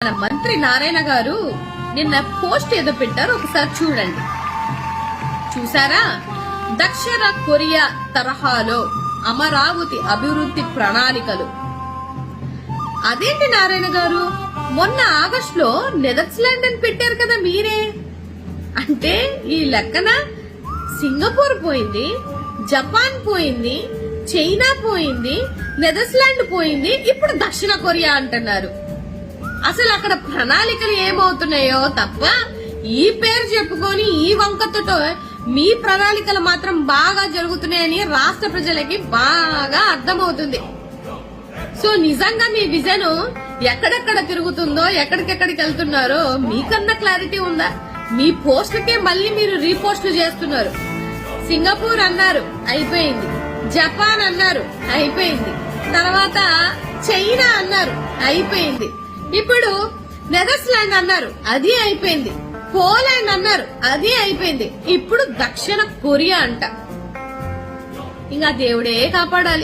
మన మంత్రి నారాయణ గారు నిన్న పోస్ట్ ఏదో పెట్టారు ఒకసారి చూడండి. చూసారా? దక్షిణ కొరియా తరహాలో అమరావతి అభివృద్ధి ప్రణాళికలు. అదేంటి నారాయణ గారు? మొన్న ఆగస్టులో నెదర్లాండ్ అని పెట్టారు కదా మీరే. అంటే ఈ లెక్కన సింగపూర్ పోయింది జపాన్ పోయింది చైనా పోయింది నెదర్లాండ్ పోయింది ఇప్పుడు దక్షిణ కొరియా అంటున్నారు. అసలు అక్కడ ప్రణాళికలు ఏమవుతున్నాయో తప్ప ఈ పేరు చెప్పుకొని ఈ వంకతతో మీ ప్రణాళికలు మాత్రం బాగా జరుగుతున్నాయని రాష్ట్ర ప్రజలకి బాగా అర్థమవుతుంది. సో నిజంగా మీ విజన్ ఎక్కడెక్కడ తిరుగుతుందో ఎక్కడికెక్కడికి వెళ్తున్నారో మీకన్నా క్లారిటీ ఉందా? మీ పోస్టుకే మళ్ళీ మీరు రీపోస్టులు చేస్తున్నారు. సింగపూర్ అన్నారు అయిపోయింది. జపాన్ అన్నారు అయిపోయింది. తర్వాత చైనా అన్నారు అయిపోయింది. ఇప్పుడు నెదర్లాండ్ అన్నారు అది అయిపోయింది. పోలాండ్ అన్నారు అది అయిపోయింది. ఇప్పుడు దక్షిణ కొరియా అంట. ఇంకా దేవుడే కాపాడాలి.